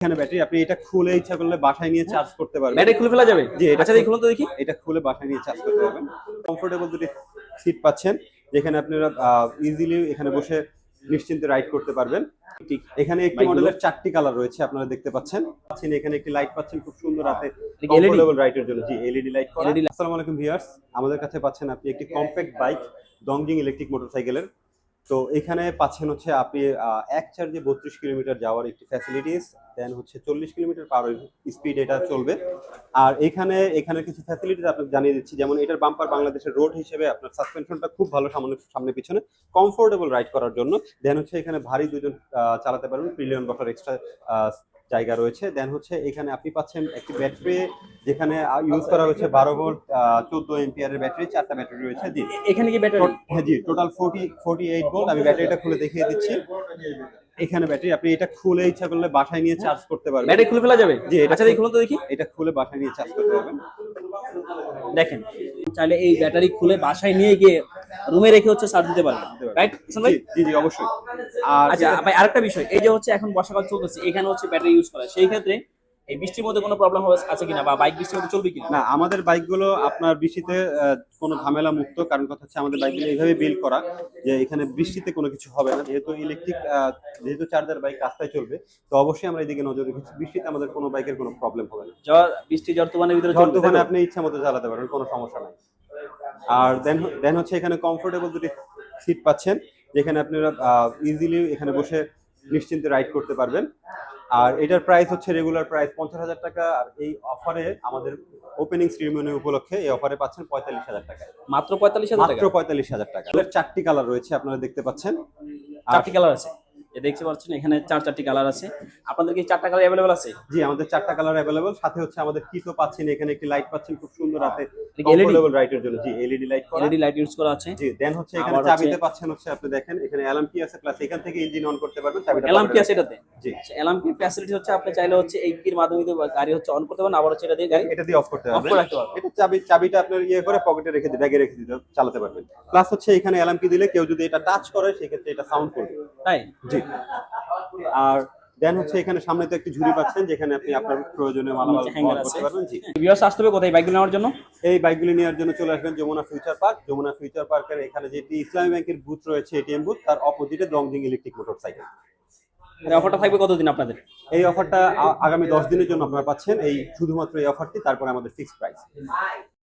এখানে ব্যাটারি আপনি এটা খুলে ইচ্ছা করলে বাসায় নিয়ে চার্জ করতে পারবেন। ব্যাটারি খুলে ফেলা যাবে? জি, এটা আচ্ছা দেখি তো দেখি। এটা খুলে বাসায় নিয়ে চার্জ করতে পারবেন। কমফোর্টেবল দুটি সিট পাচ্ছেন যেখানে আপনারা ইজিলি এখানে বসে নিশ্চিন্তে রাইড করতে পারবেন। ঠিক এখানে একটি? মডেলের চারটি কালার রয়েছে আপনারা দেখতে পাচ্ছেন। পাচ্ছেন এখানে একটি লাইট পাচ্ছেন খুব সুন্দর রাতে কমফোর্টেবল রাইডের জন্য। জি এলইডি লাইট করা। আসসালামু আলাইকুম ভিউয়ার্স আমাদের কাছে পাচ্ছেন আপনি একটি কম্প্যাক্ট বাইক ডংজিং ইলেকট্রিক মোটরসাইকেলের তো এখানে পাচ্ছেন হচ্ছে আপনি এক চার্জে বত্রিশ কিলোমিটার যাওয়ার একটি ফ্যাসিলিটিস দেন হচ্ছে চল্লিশ কিলোমিটার পার স্পিড এটা চলবে। আর এখানে এখানে কিছু ফ্যাসিলিটিস আপনাকে জানিয়ে দিচ্ছি যেমন এটার বাম্পার বাংলাদেশের রোড হিসেবে আপনার সাসপেনশনটা খুব ভালো সামনে সামনে পিছনে কমফোর্টেবল রাইড করার জন্য। দেন হচ্ছে এখানে ভারী দুজন চালাতে পারবেন প্রিলিয়ন বটর এক্সট্রা জায়গা রয়েছে। দেন হচ্ছে এখানে আপনি পাচ্ছেন একটি ব্যাটারি যেখানে ইউজ করা হচ্ছে বারো ভোল্ট চোদ্দ এমপিয়ারের ব্যাটারি চারটা ব্যাটারি রয়েছে। জি। এখানে কি ব্যাটারি হ্যাঁ জি total forty forty eight volt আমি ব্যাটারিটা খুলে দেখিয়ে দিচ্ছি। এখানে ব্যাটারি আপনি এটা খুলে ইচ্ছা করলে বাসায় নিয়ে চার্জ করতে পারবেন। ব্যাটারি খুলে ফেলা যাবে? জি, এটা আচ্ছা দেখি খুলুন তো দেখি। এটা খুলে বাসায় নিয়ে চার্জ করতে পারবেন। দেখেন চাইলে এই ব্যাটারি খুলে বাসায় নিয়ে গিয়ে রুমে রেখে হচ্ছে চার্জ দিতে পারবেন। রাইট ভাই? জি, জি জি অবশ্যই। আর আচ্ছা ভাই আরেকটা বিষয় এই যে হচ্ছে এখন বর্ষাকাল চলতেছে এখানে হচ্ছে ব্যাটারি ইউজ করা সেই ক্ষেত্রে এই বৃষ্টির মধ্যে কোনো প্রবলেম আছে কিনা বা বাইক বৃষ্টির মধ্যে চলবে কিনা? না আমাদের বাইকগুলো আপনার বৃষ্টিতে কোনো ঝামেলা মুক্ত। কারণ কথা হচ্ছে আমাদের বাইকগুলো এইভাবে বিল্ড করা যে এখানে বৃষ্টিতে কোনো কিছু হবে না। যেহেতু ইলেকট্রিক যেহেতু চার্জার বাইক রাস্তায় চলবে তো অবশ্যই আমরা এদিকে নজর রেখেছি বৃষ্টিতে আমাদের কোনো বাইকের কোনো প্রবলেম হবে না। জ্বর বৃষ্টি জ্বর তুফানের ভিতরে ঝড় চলবে তুফানে আপনি ইচ্ছা মতো চালাতে পারেন কোনো সমস্যা নাই। আর দেন দেন হচ্ছে এখানে কমফোর্টেবল দুটি সিট পাচ্ছেন যেখানে আপনারা ইজিলি এখানে বসে নিশ্চিন্তে রাইড করতে পারবেন। আর এটার প্রাইস হচ্ছে রেগুলার প্রাইস পঞ্চাশ হাজার টাকা। আর এই অফারে আমাদের ওপেনিং সেরিমনি উপলক্ষে এই অফারে পাচ্ছেন পঁয়তাল্লিশ হাজার টাকা। মাত্র পঁয়তাল্লিশ হাজার মাত্র পঁয়তাল্লিশ হাজার টাকা। এর চারটি কালার রয়েছে আপনারা দেখতে পাচ্ছেন। চারটি কালার আছে। দেখতে পাচ্ছেন এখানে চার চারটি কালার আছে। আপনাদের কি চারটা কালার অ্যাভেলেবল আছে? জি আমাদের চারটা কালার অ্যাভেলেবল সাথে হচ্ছে আমাদের কিটো পাচ্ছেন এখানে একটি লাইট পাচ্ছেন খুব সুন্দর রাতে এটা কি LED? কমফোর্টেবল রাইডের জন্য জি এলইডি লাইট করা। এলইডি লাইট ইউজ করা আছে। জি দেন হচ্ছে এখানে চাবিতে পাচ্ছেন হচ্ছে আপনি দেখেন এখানে অ্যালার্ম কি আছে প্লাস এখান থেকে ইঞ্জিন অন করতে পারবেন চাবিটা অ্যালার্ম কি আছে এটাতে। জি। অ্যালার্ম কি ফ্যাসিলিটি হচ্ছে আপনি চাইলে হচ্ছে এই কির মাধ্যমে গাড়ি হচ্ছে অন করতে পারেন আবার হচ্ছে এটা দিয়ে গাড়ি এটা দিয়ে অফ করতে পারবেন। এটা চাবি চাবিটা আপনার ইয়ে করে পকেটে রেখে দিতে ব্যাগে রেখে দিতে চালাতে পারবেন। প্লাস হচ্ছে এখানে অ্যালার্ম কি দিলে কেউ যদি এটা টাচ করে সেক্ষেত্রে এটা সাউন্ড করবে। তাই? জি। আর দেন হচ্ছে এখানে সামনে তো একটি ঝুড়ি পাচ্ছেন যেখানে আপনি আপনার প্রয়োজনীয় মালামাল আছে। করতে পারবেন। জি। ভিউয়ার্স আসতে হবে কোথায়? বাইকগুলো নেওয়ার জন্য? এই বাইকগুলি নেওয়ার জন্য চলে আসবেন Jamuna future park Jamuna future পার্কের এখানে যেটি ইসলামী ব্যাংকের বুথ রয়েছে এটিএম বুথ তার অপোজিটে দংজিং ইলেকট্রিক মোটরসাইকেল অফারটা থাকবে কতদিন আপনাদের? এই অফারটা আগামী দশ দিনের জন্য আপনারা পাচ্ছেন। এই শুধুমাত্র এই অফারটি তারপরে আমাদের ফিক্সড প্রাইস